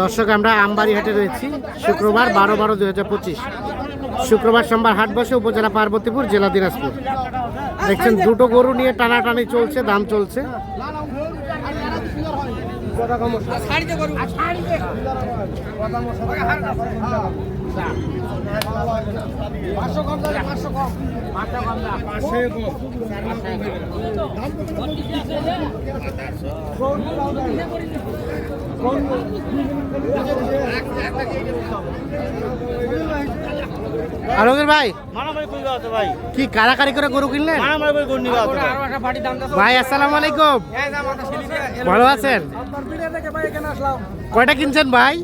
দর্শক, আমরা আমবাড়ি হাটে রয়েছি। শুক্রবার বারো বারো দুই হাজার পঁচিশ। শুক্রবার সোমবার হাট বসে উপজেলা পার্বতীপুর, জেলা দিনাজপুর। দেখছেন, দুটো গরু নিয়ে টানাটানি চলছে, দাম চলছে। আলমগীর ভাই মারামারি ভাই। কি কারাকারি করে গরু কিনলেন? ভাই। আসসালামু আলাইকুম। ভালো আছেন? কয়টা কিনছেন ভাই?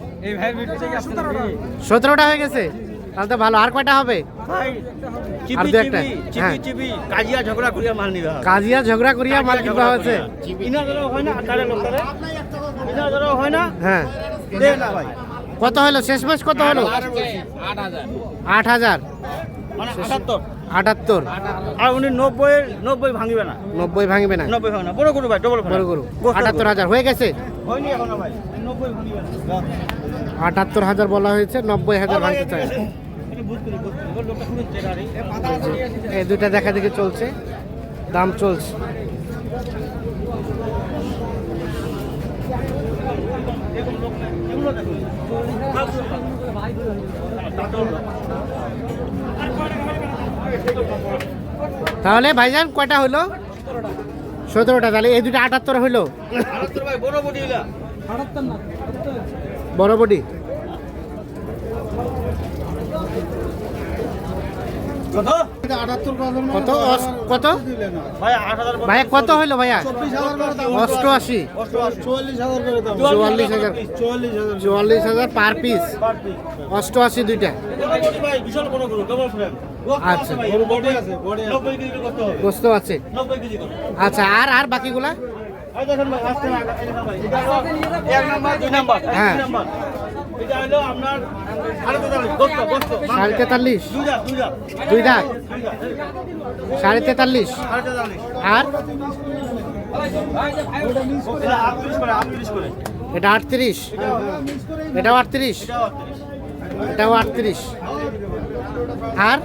সতেরোটা। হয়ে গেছে। তাহলে তো ভালো। আর কয়টা হবে? আর দু একটা? চিপি হ্যাঁ। কাজিয়া ঝগড়া করিয়া মাল নিবে হবে। কাজিয়া ঝগড়া করিয়া মাল কিনবা হয়েছে। হয় না হয়। হ্যাঁ কত হলো? শেষ মাস কত হলো? আট হাজার। আটাত্তর। আর উনি নব্বই নব্বই ভাঙবে না। নব্বই ভাঙবে না। নব্বই ভাঙবে না। বড় গরু ভাই ডবল বড় গরু। আটাত্তর হাজার। হয়ে গেছে? হয়নি এখনও ভাই। নব্বই ভাঙিবে আটাত্তর হাজার বলা হয়েছে নব্বই হাজার ভাঙতে চাই এই দুটা দেখা দেখি চলছে। দাম চলছে। তাহলে ভাইজান কয়টা হলো? সতেরোটা তাহলে এই দুটো আটাত্তর হলো? বড় বডি এলা বড় বডি কত? কত? কত? ভাই ভাইয়া কত হলো ভাইয়া? অষ্টআশি। চুয়াল্লিশ হাজার চুয়াল্লিশ হাজার। Per piece. অষ্টআশি দুইটা। আচ্ছা। গোস্ত আছে আচ্ছা আর আর বাকিগুলা? হ্যাঁ। সাড়ে তেতাল্লিশ দুই দাঁত সাড়ে তেতাল্লিশ? আর? এটা আটত্রিশ এটাও আটত্রিশ? এটাও আটত্রিশ। আর?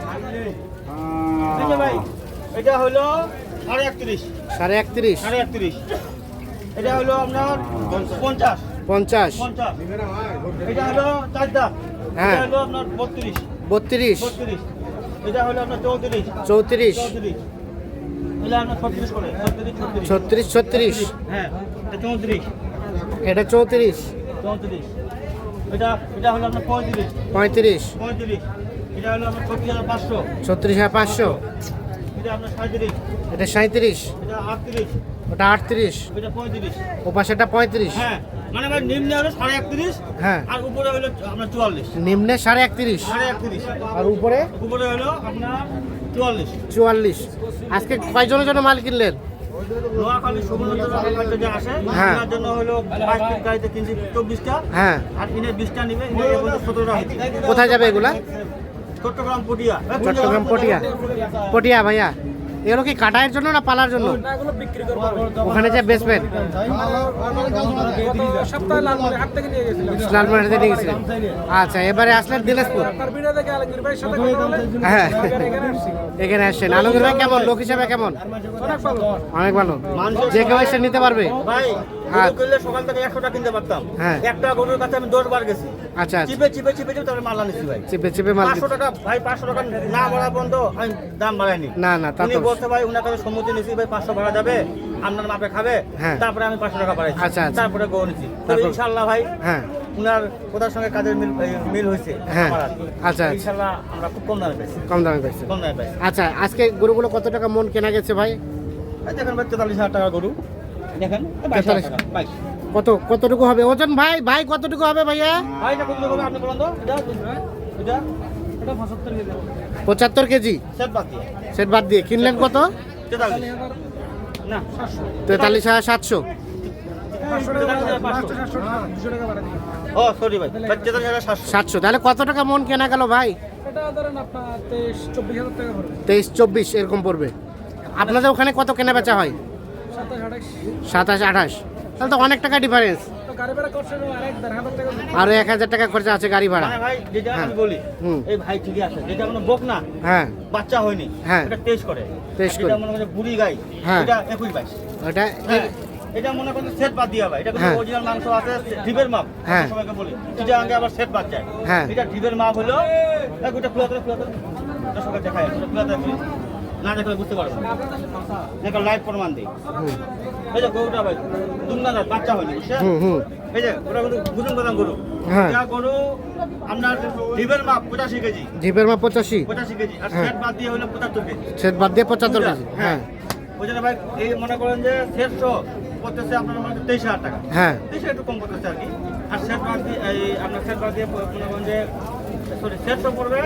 এটা হলো সাড়ে একত্রিশ। সাড়ে একত্রিশ? সাড়ে একত্রিশ। এটা হলো আপনার পঞ্চাশ। পঞ্চাশ। হ্যাঁ। এটা হলো আপনার বত্রিশ। বত্রিশ। বত্রিশ। এটা হলো আপনার চৌত্রিশ। ছত্রিশ ছত্রিশ হ্যাঁ এটা চৌত্রিশ। এটা চৌত্রিশ। চৌত্রিশ। এটা এটা হলো আপনার পঁয়ত্রিশ। পঁয়ত্রিশ। পঁয়ত্রিশ। এটা হলো আপনার ছত্রিশ হাজার পাঁচশো। এটা আপনার সাঁত্রিশ। আটত্রিশ ওটা আটত্রিশ। পঁয়ত্রিশ। ও পাশেটা পঁয়ত্রিশ। হ্যাঁ মানে নিম্নে হলো সাড়ে একত্রিশ হ্যাঁ। আর উপরে হলো আপনার চুয়াল্লিশ। নিম্নে সাড়ে একত্রিশ। সাড়ে একত্রিশ। আর উপরে? উপরে হলো আপনার চুয়াল্লিশ। চুয়াল্লিশ। আজকে কয়জনের জন্য মাল কিনলেন? নোয়াখালী সুবর্ণচন্দ্র আসে হ্যাঁ। জন্য হলো বাইশ ফিট গাড়িতে কিনছি চব্বিশটা হ্যাঁ। আর ইনে বিশটা নিবে ইনে এ পর্যন্ত সতেরোটা হয়েছে। কোথায় যাবে এগুলা? চট্টগ্রাম পটিয়া। চট্টগ্রাম পটিয়া। পটিয়া ভাইয়া। এগুলো কি কাটায়ের জন্য না পালার জন্য? ওখানে যে বেচবেন? লালমাটিতে নিয়ে গেছিলেন। আচ্ছা এবারে আসলেন দিনাজপুর? হ্যাঁ। এখানে আসছেন। আলমগীর ভাই কেমন? লোক হিসাবে কেমন? অনেক ভালো। অনেক ভালো। যে কেউ এসে নিতে পারবে? ভাই। গরু কিনলে সকাল থেকে একশোটা কিনতে পারতাম। হ্যাঁ। একটা গরুর কাছে আমি দশ বার গেছি। আচ্ছা আচ্ছা। চিপে চিপে চিপে চিপে তারপরে মাল আনিছি ভাই। চেপে চেপে মাল পাঁচশো টাকা ভাই পাঁচশো টাকা না আমি দাম বাড়াইনি। না না তা উনি বলছে ভাই উনার কাছে সম্মতি নিছি ভাই পাঁচশো ভাড়া যাবে আপনার মাপে খাবে হ্যাঁ। তারপরে আমি পাঁচশো টাকা বাড়াইছি। আচ্ছা, আচ্ছা। তারপরে গো নিছি ইনশাল্লাহ ভাই হ্যাঁ। উনার কোথার সঙ্গে কাজের মিল মিল হয়েছে হ্যাঁ। আচ্ছা, আচ্ছা। ইনশাল্লাহ আমরা খুব কম দামে কম দামে পাইছে। কম দামে পাইছি। আচ্ছা আজকে গরুগুলো কত টাকা মন কেনা গেছে ভাই? দেখেন ভাই তেতাল্লিশ হাজার টাকা গরু। দেখেন এই বাইশ হাজার 43 টাকা, বাইশ। কত কতটুকু হবে? ওজন ভাই ভাই কতটুকু হবে ভাইয়া? ভাই এটা কত হবে আপনি বলুন তো? এটা এটা এটা পঁচাত্তর কেজি। সেট বাদ দিয়ে। সেট বাদ দিয়ে। কিনলেন কত? তেতাল্লিশ। হাজার সাতশো। সাতশো। তাহলে কত টাকা মন কেনা গেল ভাই? তেইশ চব্বিশ এরকম পড়বে। আপনাদের ওখানে কত কেনা বেচা হয়? সাতাশ আঠাশ। তাহলে তো অনেক টাকা ডিফারেন্স আরও এক হাজার টাকা খরচা আছে গাড়ি ভাড়া। ভাই যেটা হ্যাঁ। আমি বলি এই ভাই ঠিকই আছে। যেটা কোনো বক না হ্যাঁ। বাচ্চা হয়নি হ্যাঁ। এটা টেস্ট করে। Test করে। মনে করে বুড়ি গাই হ্যাঁ। এটা একুশ বাইশ। হ্যাঁ, এটা মনে করেন সেট বাদ দিয়ে ভাই এটা কিন্তু হ্যাঁ। অরিজিনাল মাংস আছে ডিবের মাপ। হ্যাঁ। সবাইকে বলি এটা আগে আবার সেট বাদ যায়। হ্যাঁ। এটা মাপ হলো এক দর্শকের দেখায় না দেখলে বুঝতে পারবে না। দেখো লাইভ প্রমাণ দিই। এই যে গরুটা ভাই দুমনা দাঁত বাচ্চা হয়নি এই যে ওটা কিন্তু কথা গরু। হ্যাঁ। গরু আপনার ডিবের মাপ পঁচাশি কেজি। জিপের মা পঁচাশি? পঁচাশি কেজি। আর হ্যাঁ। সেট বাদ দিয়ে হলো পঁচাত্তর কেজি। সেট বাদ দিয়ে পঁচাত্তর কেজি হ্যাঁ। ওই জন্য ভাই এই মনে করেন যে সেটশো করতেছে আপনার মনে তেইশ হাজার টাকা। হ্যাঁ। তেইশ একটু কম করতেছে আর কি। আর সেট বাদ দিয়ে এই আপনার সেট বাদ দিয়ে মনে করেন যে সরি সেটশো পড়বে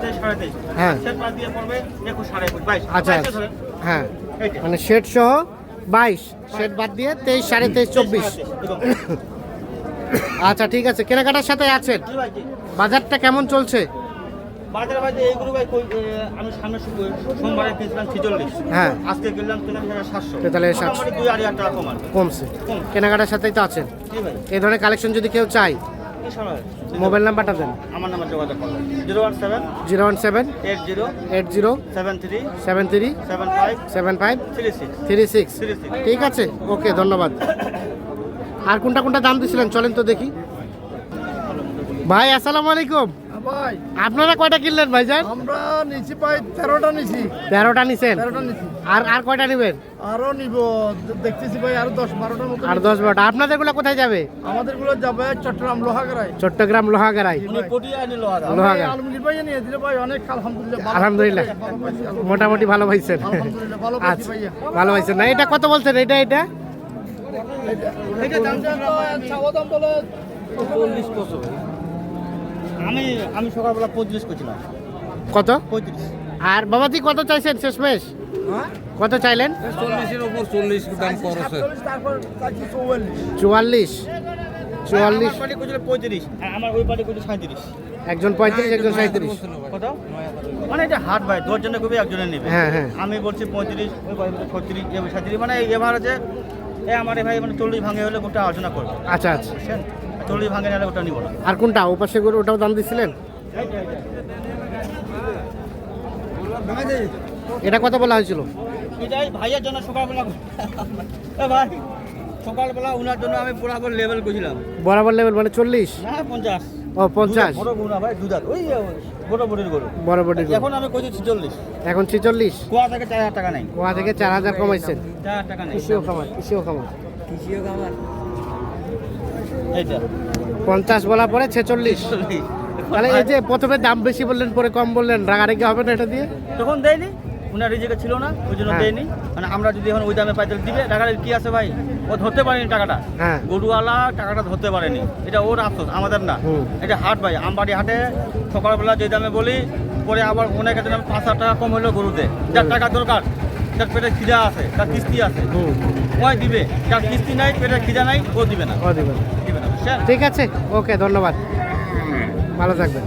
তেইশ সাড়ে তেইশ। হ্যাঁ। সেট বাদ দিয়ে পড়বে একুশ সাড়ে একুশ বাইশ। আচ্ছা হ্যাঁ। মানে শেড সহ বাইশ। শেড বাদ দিয়ে তেইশ সাড়ে তেইশ চব্বিশ। আচ্ছা ঠিক আছে। কেনাকাটার সাথে আছেন। বাজারটা কেমন চলছে? বাজারে ভাই এইগুলো ভাই আমি সামনে সোমবারে কিনছিলাম ছিচল্লিশ। হ্যাঁ। আজকে কিনলাম তেতাল্লিশ সাতশো। দুই আড়াই টাকা। কমছে। কেনাকাটার সাথেই তো আছেন। এই ধরনের কালেকশন যদি কেউ সময় মোবাইল নাম্বারটা দেন। আমার নাম্বার যোগাযোগ করবেন zero one seven zero one seven eight zero eight zero seven three seven three seven five seven five three six three six. ঠিক আছে ওকে ধন্যবাদ। আর কোনটা কোনটা দাম দিয়েছিলেন চলেন তো দেখি। ভাই আসসালামু আলাইকুম। আপনারা কয়টা কিনলেন ভাইজান আমরা নিচি পাই তেরোটা নিছি তেরোটা নিছেন তেরোটা নিছি আর আর কয়টা নেবেন আরও নিব দেখতেছি ভাই আরও দশ বারোটার মতো আর দশ বারোটা আপনাদেরগুলো কোথায় যাবে আমাদেরগুলো যাবে চট্টগ্রাম লোহাগাড়ায় চট্টগ্রাম পটিয়া নিল আলমগীর ভাই নিয়ে দিলে ভাই অনেক আলহামদুলিল্লাহ। মোটামুটি ভালো পাইছেন ভালো পাইছি আচ্ছা ভালো পাইছেন না এটা কত বলছেন এটা এটা এটা দাম চাওয়া দাম বলে চল্লিশ কত আমি আমি সকালবেলা পঁয়ত্রিশ করছিলাম। কত? পঁয়ত্রিশ। আর বাবাজি কত চাইছেন শেষমেশ? কত চাইলেন? চল্লিশের উপর চল্লিশ দাম খরচ তারপর চুয়াল্লিশ। চুয়াল্লিশ। পঁয়ত্রিশ আর আমার ওই পার্টি করছিল সাঁত্রিশ একজন পঁয়ত্রিশ একজন সাঁত্রিশ কত? মানে এটা হাট ভাই দশজনে কবি একজনে নেবে। হ্যাঁ, হ্যাঁ। আমি বলছি পঁয়ত্রিশ ওই ছত্রিশ সাঁত্রিশ মানে এবার আছে এ আমার ভাই মানে চল্লিশ ভাঙে হলে ওটা আলোচনা করব। আচ্ছা আচ্ছা। ভাঙে নিলে ওটা নিব না। আর কোনটা? ওপাশে গরু ওটাও দাম দিছিলেন? এটা কথা বলা হয়েছিল? এটাই ভাইয়ের জন্য সকালবেলা এ ভাই সকালবেলা উনার জন্য আমি বরাবর লেভেল করছিলাম বরাবর লেভেল মানে চল্লিশ? না পঞ্চাশ। ও পঞ্চাশ। বড় না ভাই দুধার। ওই বড় বড়ির গরু। বরাবর এখন আমি কইছি ছিচল্লিশ। এখন ছেচল্লিশ? কোয়া থেকে চার হাজার টাকা নেই। কোয়া থেকে চার হাজার কমাইছেন। চার হাজার টাকা নেই। কৃষিও খামার। কৃষিও খামার। পঞ্চাশ বলা পরে ছেচল্লিশ। চল্লিশ তাহলে এই যে প্রথমে দাম বেশি বললেন পরে কম বললেন রাগারাগি হবে না এটা দিয়ে? তখন দেয়নি। উনার রিজেকে ছিল না ওই জন্য হ্যাঁ। দেয়নি। মানে আমরা যদি এখন ওই দামে পাই তাহলে দিবে টাকাটা কি আছে ভাই? ও ধরতে পারেনি টাকাটা। হ্যাঁ। গরুওয়ালা টাকাটা ধরতে পারেনি। এটা ওর আফসোস আমাদের না। এটা হাট ভাই আমবাড়ি হাটে সকালবেলা যে দামে বলি পরে আবার অনেক আছে দামে পাঁচ হাজার টাকা কম হলো গরুতে। যার টাকা দরকার যার পেটে খিদা আছে তার কিস্তি আছে। ওই দিবে? যার কিস্তি নাই পেটে খিদা নাই ও দিবে না। ও দিবে না। ঠিক আছে? ওকে ধন্যবাদ। ভালো থাকবেন।